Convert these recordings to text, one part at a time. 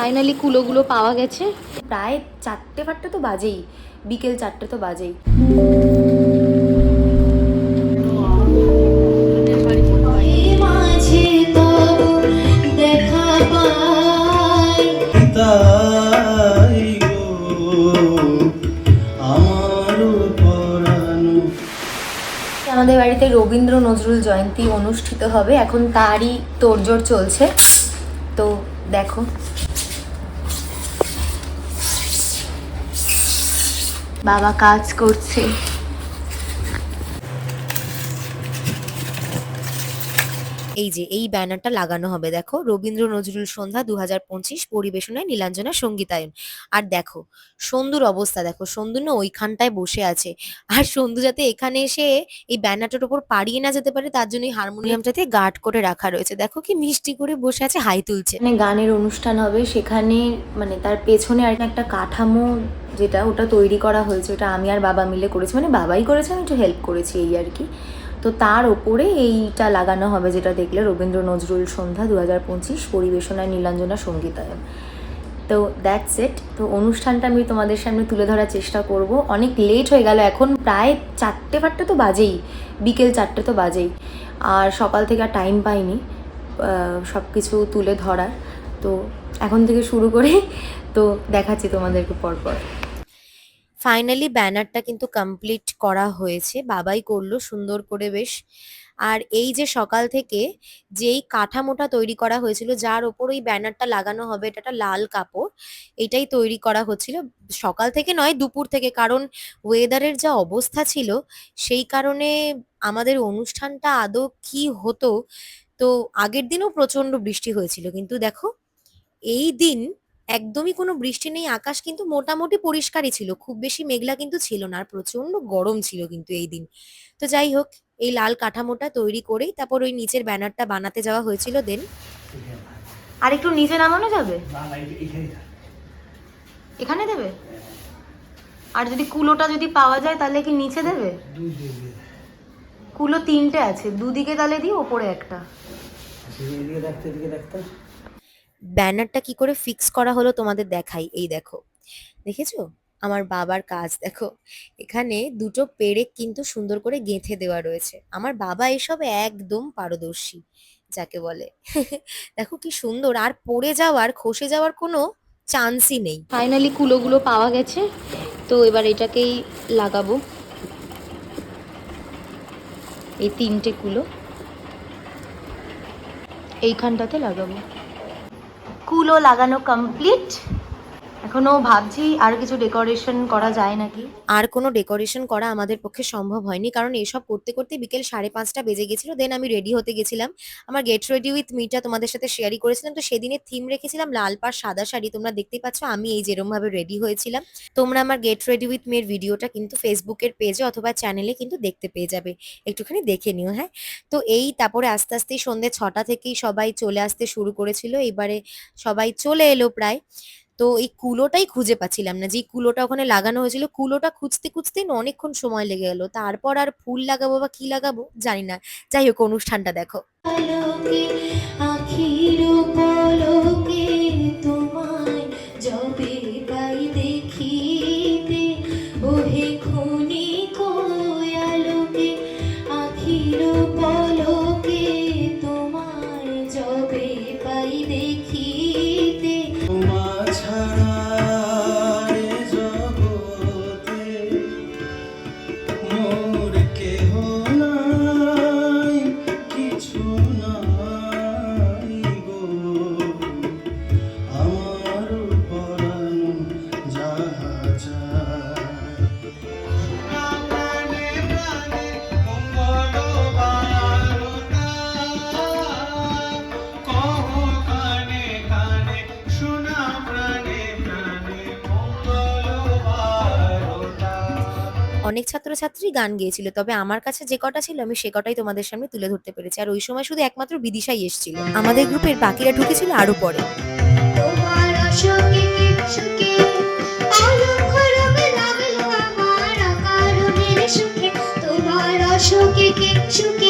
Finally কুলোগুলো পাওয়া গেছে। প্রায় চারটে ফাটতে তো বাজেই। বিকেল চারটে তো বাজেই। আমাদের বাড়িতে রবীন্দ্র নজরুল জয়ন্তী অনুষ্ঠিত হবে। এখন তারই তোড়জোড় চলছে। তো দেখো। বাবা কাজ করছে। এই যে, এই ব্যানারটা লাগানো হবে, দেখো। রবীন্দ্র নজরুল সন্ধ্যা দু হাজার পঁচিশ পরিবেশনায় নীলাঞ্জনা সঙ্গীতায়ন। আর দেখো সন্ধুর অবস্থা, দেখো সন্ধু না ওইখানটায় বসে আছে। আর সন্ধু যাতে এখানে এসে এই ব্যানারটার উপর পাড়িয়ে না যেতে পারে, তার জন্য এই হারমোনিয়ামটাতে গার্ড করে রাখা রয়েছে। দেখো কি মিষ্টি করে বসে আছে, হাই তুলছে। মানে গানের অনুষ্ঠান হবে, সেখানে মানে তার পেছনে আর একটা কাঠামো যেটা, ওটা তৈরি করা হয়েছে, ওটা আমি আর বাবা মিলে করেছি। মানে বাবাই করেছে, আমি একটু হেল্প করেছি এই আর কি। তো তার ওপরে এইটা লাগানো হবে, যেটা দেখলে রবীন্দ্র নজরুল সন্ধ্যা দু হাজার পঁচিশ পরিবেশনায় নীলাঞ্জনা সঙ্গীতায়ন। তো দ্যাটস ইট তো অনুষ্ঠানটা আমি তোমাদের সামনে তুলে ধরার চেষ্টা করব। অনেক লেট হয়ে গেল, এখন প্রায় চারটে ফাটতে তো বাজেই, বিকেল চারটে তো বাজেই। আর সকাল থেকে আর টাইম পাইনি সব কিছু তুলে ধরার। তো এখন থেকে শুরু করে, তো দেখাচ্ছি তোমাদেরকে পরপর। ফাইনালি ব্যানারটা কিন্তু কমপ্লিট করা হয়েছে। বাবাই করল, সুন্দর করে বেশ। আর এই যে সকাল থেকে যেই কাঠামোটা তৈরি করা হয়েছিল, যার ওপর ওই ব্যানারটা লাগানো হবে, এটা একটা লাল কাপড়, এটাই তৈরি করা হচ্ছিল। সকাল থেকে নয়, দুপুর থেকে। কারণ ওয়েদারের যা অবস্থা ছিল, সেই কারণে আমাদের অনুষ্ঠানটা আদৌ কি হতো, তো আগের দিনও প্রচণ্ড বৃষ্টি হয়েছিল। কিন্তু দেখো, এই দিন একদমই কোনো বৃষ্টি নেই আকাশ কিন্তু মোটামুটি পরিষ্কারই ছিল খুব বেশি মেঘলা কিন্তু ছিল না আর প্রচণ্ড গরম ছিল কিন্তু এই দিন। তো যাই হোক এই লাল কাঠামোটা তৈরি করেই তারপর ওই নিচের ব্যানারটা বানাতে যাওয়া হয়েছিল দেন। আর একটু নিচে নামানো যাবে? এখানে দেবে? আর যদি কুলোটা যদি পাওয়া যায় তাহলে কি নিচে দেবে? কুলো তিনটে আছে দুদিকে তাহলে দিই ওপরে একটা এদিকে দেখতে এদিকে দেখতে ব্যানারটা কি করে ফিক্স করা হলো তোমাদের দেখাই। এই দেখো, দেখেছ? আমার বাবার কাজ, দেখো। এখানে দুটো পেরেক কিন্তু সুন্দর করে গেঁথে দেওয়া রয়েছে। আমার বাবা এসব একদম পারদর্শী, যাকে বলে। দেখো কি সুন্দর, আর পড়ে যাওয়ার, খসে যাওয়ার কোনো চান্সই নেই। ফাইনালি কুলোগুলো পাওয়া গেছে, তো এবার এটাকেই লাগাবো। এই তিনটে কুলো, এইখানটাতে লাগাবো। কুলো লাগানো কমপ্লিট এখনও ভাবছি আর কিছু ডেকোরেশন করা যায় নাকি? আর কোনো ডেকোরেশন করা আমাদের পক্ষে সম্ভব হয়নি, কারণ এসব করতে করতে বিকেল সাড়ে পাঁচটা বেজে গেছিল দেন আমি রেডি হতে গেছিলাম। আমার গেট রেডি উইথ মিটা তোমাদের সাথে শেয়ারই করেছিলাম, তো সেদিনের থিম রেখেছিলাম, লাল পাড় সাদা শাড়ি, তোমরা দেখতেই পাচ্ছ আমি এই যেরম ভাবে রেডি হয়েছিলাম। তোমরা আমার গেট রেডি উইথ মেয়ের ভিডিওটা কিন্তু ফেসবুকের পেজে অথবা চ্যানেলে কিন্তু দেখতে পেয়ে যাবে, একটুখানি দেখে নিও হ্যাঁ? তো এই তারপরে আস্তে আস্তেই সন্ধ্যে ছটা থেকেই সবাই চলে আসতে শুরু করেছিল, এবারে সবাই চলে এলো প্রায়। তো এই কুলোটাই খুঁজে পাচ্ছিলাম না। যে কুলোটা ওখানে লাগানো হয়েছিল, কুলোটা খুঁজতে খুঁজতে না অনেকক্ষণ সময় লেগে গেল। তারপর আর ফুল লাগাবো বা কি লাগাবো জানি না। যাই হোক, অনুষ্ঠানটা দেখো। অনেক ছাত্রছাত্রী গান গিয়েছিল, তবে আমার কাছে যে কটা ছিল আমি সে কটাই তোমাদের সামনে তুলে ধরতে পেরেছি। আর ওই সময় শুধু একমাত্র বিদিশাই এসেছিল। আমাদের গ্রুপের বাকিরা ঢুকেছিল আরও পরে। সুখে সুখে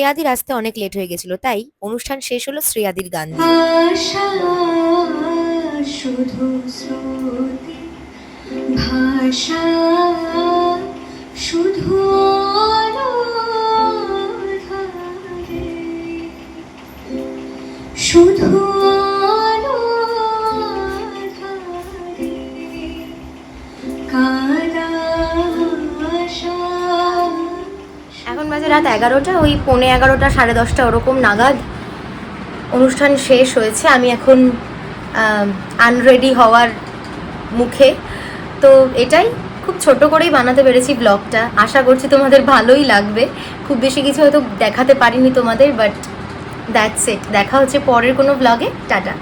শ্রেয়াদির আসতে অনেক লেট হয়ে গেছিল, তাই অনুষ্ঠান শেষ হলো শ্রেয়াদির গান ভাষা, শুধু শুধু রাত এগারোটা, ওই পৌনে এগারোটা, সাড়ে দশটা ওরকম নাগাদ অনুষ্ঠান শেষ হয়েছে। আমি এখন আনরেডি হওয়ার মুখে। তো এটাই, খুব ছোট করেই বানাতে পেরেছি ব্লগটা আশা করছি তোমাদের ভালোই লাগবে। খুব বেশি কিছু হয়তো দেখাতে পারিনি তোমাদের বাট দ্যাটস ইট দেখা হচ্ছে পরের কোনো ব্লগে টাটা।